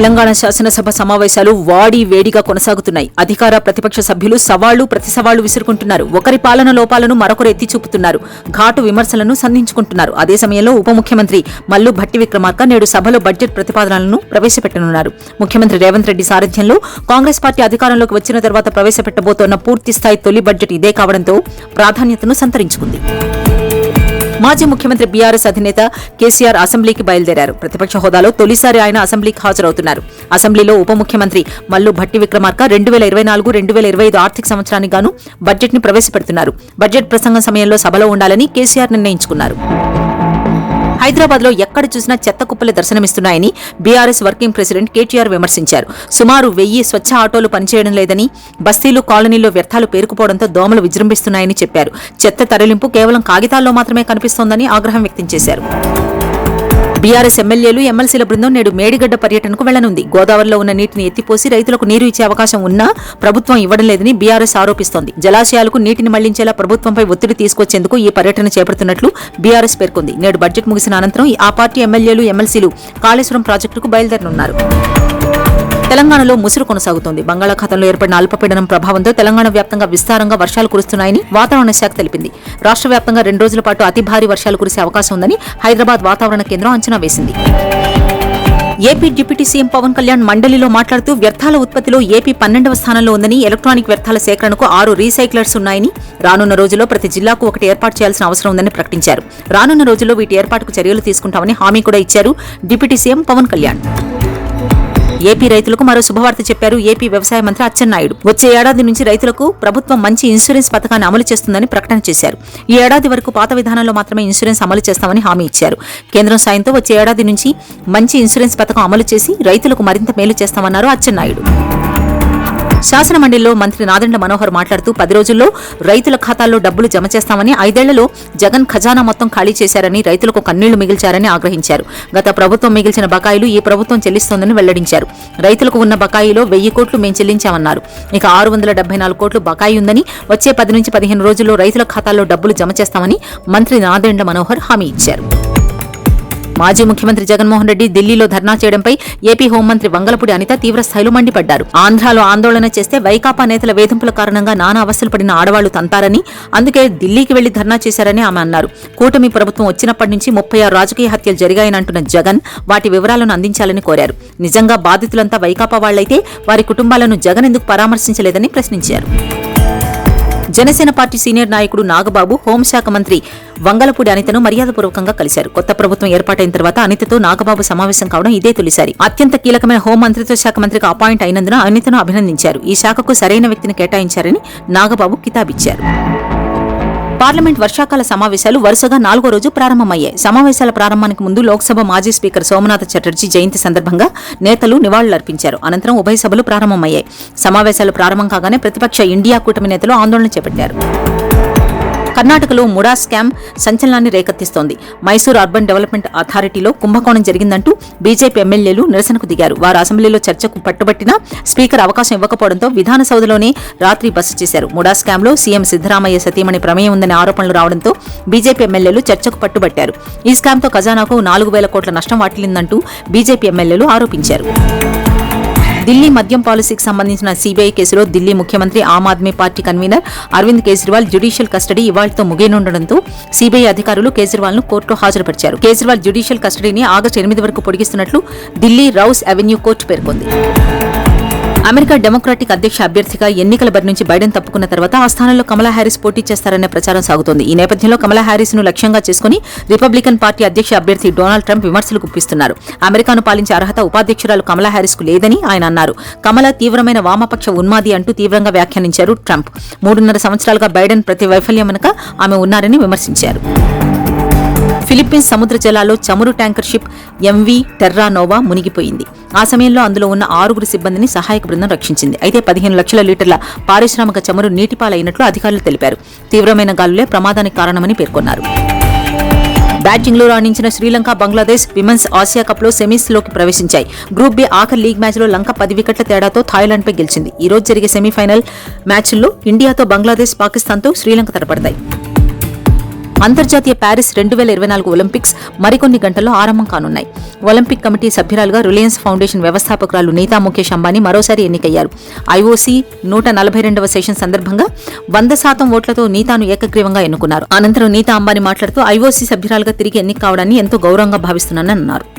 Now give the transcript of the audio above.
తెలంగాణ శాసనసభ సమావేశాలు వాడి వేడిగా కొనసాగుతున్నాయి. అధికార ప్రతిపక్ష సభ్యులు సవాళ్ళు ప్రతి సవాళ్ళు విసురుకుంటున్నారు. ఒకరి పాలన లోపాలను మరొకరు ఎత్తి చూపుతున్నారు. ఘాటు విమర్శలను సంధించుకుంటున్నారు. అదే సమయంలో ఉప ముఖ్యమంత్రి మల్లు భట్టి విక్రమార్క నేడు సభలో బడ్జెట్ ప్రతిపాదనలను ప్రవేశపెట్టనున్నారు. ముఖ్యమంత్రి రేవంత్ రెడ్డి సారథ్యంలో కాంగ్రెస్ పార్టీ అధికారంలోకి వచ్చిన తర్వాత ప్రవేశపెట్టబోతోన్న పూర్తిస్థాయి తొలి బడ్జెట్ ఇదే కావడంతో ప్రాధాన్యతను సంతరించుకుంది. మాజీ ముఖ్యమంత్రి బీఆర్ఎస్ అధినేత కేసీఆర్ అసెంబ్లీకి బయలుదేరారు. ప్రతిపక్ష హోదాలో తొలిసారి ఆయన అసెంబ్లీకి హాజరవుతున్నారు. అసెంబ్లీలో ఉప ముఖ్యమంత్రి మల్లు భట్టి విక్రమార్క రెండు వేల ఇరవై నాలుగు రెండు వేల ఇరవై ఐదు ఆర్థిక సంవత్సరానికి గాను బడ్జెట్ని ప్రవేశపెడుతున్నారు. బడ్జెట్ ప్రసంగం సమయంలో సభలో ఉండాలని కేసీఆర్ నిర్ణయించుకున్నారు. హైదరాబాద్లో ఎక్కడ చూసినా చెత్త కుప్పలే దర్శనమిస్తున్నాయని బీఆర్ఎస్ వర్కింగ్ ప్రెసిడెంట్ కేటీఆర్ విమర్శించారు. సుమారు వెయ్యి స్వచ్ఛ ఆటోలు పనిచేయడం లేదని బస్తీలు కాలనీల్లో వ్యర్థాలు పేరుకుపోవడంతో దోమలు విజృంభిస్తున్నాయని చెప్పారు. చెత్త తరలింపు కేవలం కాగితాల్లో మాత్రమే కనిపిస్తోందని ఆగ్రహం వ్యక్తం చేశారు. బీఆర్ఎస్ ఎమ్మెల్యేలు ఎమ్మెల్సీల బృందం నేడు మేడిగడ్డ పర్యటనకు వెళ్ళనుంది గోదావరిలో ఉన్న నీటిని ఎత్తిపోసి రైతులకు నీరు ఇచ్చే అవకాశం ఉన్నా ప్రభుత్వం ఇవ్వడం లేదని బీఆర్ఎస్ ఆరోపిస్తోంది. జలాశయాలకు నీటిని మళ్ళించేలా ప్రభుత్వంపై ఒత్తిడి తీసుకొచ్చేందుకు ఈ పర్యటన చేపడుతున్నట్లు బీఆర్ఎస్ పేర్కొంది. నేడు బడ్జెట్ ముగిసిన అనంతరం ఆ పార్టీ ఎమ్మెల్యేలు ఎమ్మెల్సీలు కాళేశ్వరం ప్రాజెక్టుకు బయలుదేరనున్నారు. తెలంగాణలో ముసురు కొనసాగుతోంది. బంగాళాఖాతంలో ఏర్పడిన అల్పపీడనం ప్రభావంతో తెలంగాణ వ్యాప్తంగా విస్తారంగా వర్షాలు కురుస్తున్నాయని వాతావరణ శాఖ తెలిపింది. రాష్ట్ర వ్యాప్తంగా రెండు రోజుల పాటు అతి భారీ వర్షాలు కురిసే అవకాశం ఉందని హైదరాబాద్ వాతావరణ కేంద్రం అంచనా వేసింది. AP deputy CM Pavan Kalyan మండలిలో మాట్లాడుతూ వ్యర్థాల ఉత్పత్తిలో ఏపీ పన్నెండవ స్థానంలో ఉందని ఎలక్ట్రానిక్ వ్యర్థాల సేకరణకు ఆరు రీసైక్లర్స్ ఉన్నాయని రానున్న రోజుల్లో ప్రతి జిల్లాకు ఒకటి ఏర్పాటు చేయాల్సిన అవసరం ఉందని ప్రకటించారు. రానున్న రోజుల్లో వీటి ఏర్పాటుకు చర్యలు తీసుకుంటామని హామీ కూడా ఇచ్చారు deputy CM Pavan Kalyan. AP రైతులకు మరో శుభవార్త చెప్పారు ఏపీ వ్యవసాయ మంత్రి అచ్చెన్నాయుడు. వచ్చే ఏడాది నుంచి రైతులకు ప్రభుత్వం మంచి ఇన్సూరెన్స్ పథకాన్ని అమలు చేస్తుందని ప్రకటన చేశారు. ఈ ఏడాది వరకు పాత విధానంలో మాత్రమే ఇన్సూరెన్స్ అమలు చేస్తామని హామీ ఇచ్చారు. కేంద్రం సాయంతో వచ్చే ఏడాది నుంచి మంచి ఇన్సూరెన్స్ పథకం అమలు చేసి రైతులకు మరింత మేలు చేస్తామన్నారు అచ్చెన్నాయుడు. శాసనమండలిలో మంత్రి నాదెండ్ల మనోహర్ మాట్లాడుతూ పది రోజుల్లో రైతుల ఖాతాల్లో డబ్బులు జమ చేస్తామని ఐదేళ్ళలో జగన్ ఖజానా మొత్తం ఖాళీ చేశారని రైతులకు కన్నీళ్ళు మిగిల్చారని ఆగ్రహించారు. గత ప్రభుత్వం మిగిల్చిన బకాయిలు ఈ ప్రభుత్వం చెల్లిస్తోందని వెల్లడించారు. రైతులకు ఉన్న బకాయిలో వెయ్యి కోట్లు మేం చెల్లించామన్నారు. ఇక ఆరు వందల డెబ్బై నాలుగు కోట్లు బకాయి ఉందని వచ్చే పది నుంచి పదిహేను రోజుల్లో రైతుల ఖాతాల్లో డబ్బులు జమ చేస్తామని మంత్రి నాదెండ్ల మనోహర్ హామీ ఇచ్చారు. మాజీ ముఖ్యమంత్రి జగన్మోహన్ రెడ్డి ఢిల్లీలో ధర్నా చేయడంపై ఏపీ హోంమంత్రి వంగలపూడి అనిత తీవ్రస్థాయిలో మండిపడ్డారు. ఆంధ్రాలో ఆందోళన చేస్తే వైకాపా నేతల వేధింపుల కారణంగా నానా అవస్థలు పడిన ఆడవాళ్ళు తంతారని అందుకే ఢిల్లీకి వెళ్ళి ధర్నా చేశారని ఆమె అన్నారు. కూటమి ప్రభుత్వం వచ్చినప్పటి నుంచి ముప్పై ఆరు రాజకీయ హత్యలు జరిగాయనంటున్న జగన్ వాటి వివరాలను అందించాలని కోరారు. నిజంగా బాధితులంతా వైకాపా వాళ్ళైతే వారి కుటుంబాలను జగన్ ఎందుకు పరామర్శించలేదని ప్రశ్నించారు. జనసేన పార్టీ సీనియర్ నాయకుడు నాగబాబు హోంశాఖ మంత్రి వంగలపూడి అనితను మర్యాదపూర్వకంగా కలిశారు. కొత్త ప్రభుత్వం ఏర్పాటైన తర్వాత అనితతో నాగబాబు సమావేశం కావడం ఇదే తొలిసారి. అత్యంత కీలకమైన హోం మంత్రిత్వ శాఖ మంత్రిగా అపాయింట్ అయినందున అనితను అభినందించారు. ఈ శాఖకు సరైన వ్యక్తిని కేటాయించారని నాగబాబు కితాబిచ్చారు. పార్లమెంట్ వర్షాకాల సమావేశాలు వరుసగా నాలుగో రోజు ప్రారంభమయ్యాయి. సమావేశాల ప్రారంభానికి ముందు లోక్సభ మాజీ స్పీకర్ సోమనాథ్ చటర్జీ జయంతి సందర్భంగా నేతలు నివాళులర్పించారు. అనంతరం ఉభయ సభలు ప్రారంభమయ్యాయి. సమావేశాలు ప్రారంభం కాగానే ప్రతిపక్ష ఇండియా కూటమి నేతలు ఆందోళన చేపట్టారు. కర్ణాటకలో ముడా స్కామ్ సంచలనాన్ని రేకెత్తిస్తోంది. మైసూర్ అర్బన్ డెవలప్మెంట్ అథారిటీలో కుంభకోణం జరిగిందంటూ బీజేపీ ఎమ్మెల్యేలు నిరసనకు దిగారు. వారు అసెంబ్లీలో చర్చకు పట్టుబట్టినా స్పీకర్ అవకాశం ఇవ్వకపోవడంతో విధానసౌధలోనే రాత్రి బస చేశారు. ముడా స్కామ్లో సీఎం సిద్దరామయ్య సతీమణి ప్రమేయం ఉందనే ఆరోపణలు రావడంతో బీజేపీ ఎమ్మెల్యేలు చర్చకు పట్టుబట్టారు. ఈ స్కామ్తో ఖజానాకు నాలుగు వేల కోట్ల నష్టం వాటిల్లిందంటూ బీజేపీ ఎమ్మెల్యేలు ఆరోపించారు. ఢిల్లీ మద్యం పాలసీకి సంబంధించిన సీబీఐ కేసులో ఢిల్లీ ముఖ్యమంత్రి Aam Aadmi Party convener Arvind Kejriwal judicial custody ఇవాళతో ముగియనుండడంతో సీబీఐ అధికారులు కేజ్రీవాల్ను కోర్టులో హాజరుపరిచారు. కేజ్రీవాల్ జ్యుడిషియల్ కస్టడీని ఆగస్టు ఎనిమిది వరకు పొడిగిస్తున్నట్లు ఢిల్లీ రౌస్ అవెన్యూ కోర్టు పేర్కొంది. అమెరికా డెమోక్రాటిక్ అధ్యక్ష అభ్యర్థిగా ఎన్నికల బరి నుంచి బైడెన్ తప్పుకున్న తర్వాత ఆ స్థానంలో కమలా హ్యారిస్ పోటీ చేస్తారనే ప్రచారం సాగుతోంది. ఈ నేపథ్యంలో కమలా హ్యారిస్ను లక్ష్యంగా చేసుకుని రిపబ్లికన్ పార్టీ అధ్యక్ష అభ్యర్థి డొనాల్డ్ ట్రంప్ విమర్శలు గుప్పిస్తున్నారు. అమెరికాను పాలించే అర్హత ఉపాధ్యక్షురాలు కమలా హ్యారిస్కు లేదని ఆయన అన్నారు. కమల తీవ్రమైన వామపక్ష ఉన్మాది అంటూ తీవ్రంగా వ్యాఖ్యానించారు ట్రంప్. మూడున్నర సంవత్సరాలుగా బైడెన్ ప్రతి వైఫల్యం వెనుక ఆమె ఉన్నారని విమర్శించారు. ఫిలిప్పీన్స్ సముద్ర జలాల్లో చమురు ట్యాంకర్ షిప్ ఎంవి టెర్రానోవా మునిగిపోయింది. ఆ సమయంలో అందులో ఉన్న ఆరుగురు సిబ్బందిని సహాయక బృందం రక్షించింది. అయితే పదిహేను లక్షల లీటర్ల పారిశ్రామిక చమురు నీటిపాలైనట్లు అధికారులు తెలిపారు. తీవ్రమైన గాలులే ప్రమాదానికి కారణమని పేర్కొన్నారు. బ్యాటింగ్లో రాణించిన శ్రీలంక బంగ్లాదేశ్ విమెన్స్ ఆసియా కప్లో సెమీస్లోకి ప్రవేశించాయి. గ్రూప్ బి ఆఖరి లీగ్ మ్యాచ్లో లంక పది వికెట్ల తేడాతో థాయిలాండ్పై గెలిచింది. ఈ రోజు జరిగే సెమీఫైనల్ మ్యాచ్ల్లో ఇండియాతో బంగ్లాదేశ్ పాకిస్తాన్తో శ్రీలంక తలపడతాయి అంతర్జాతీయ ప్యారిస్ రెండు వేల ఇరవై నాలుగు ఒలింపిక్స్ మరికొన్ని గంటల్లో ఆరంభం కానున్నాయి. ఒలింపిక్ కమిటీ సభ్యురాలుగా రిలయన్స్ ఫౌండేషన్ వ్యవస్థాపకురాలు నీతా ముఖేష్ అంబానీ మరోసారి ఎన్నికయ్యారు. ఐఓసీ నూట నలభై రెండవ సెషన్ సందర్భంగా వంద శాతం ఓట్లతో నీతాను ఏకగ్రీవంగా ఎన్నుకున్నారు. అనంతరం నీతా అంబానీ మాట్లాడుతూ ఐఓసీ సభ్యురాలుగా తిరిగి ఎన్నిక కావడాన్ని ఎంతో గౌరవంగా భావిస్తున్నానని అన్నారు.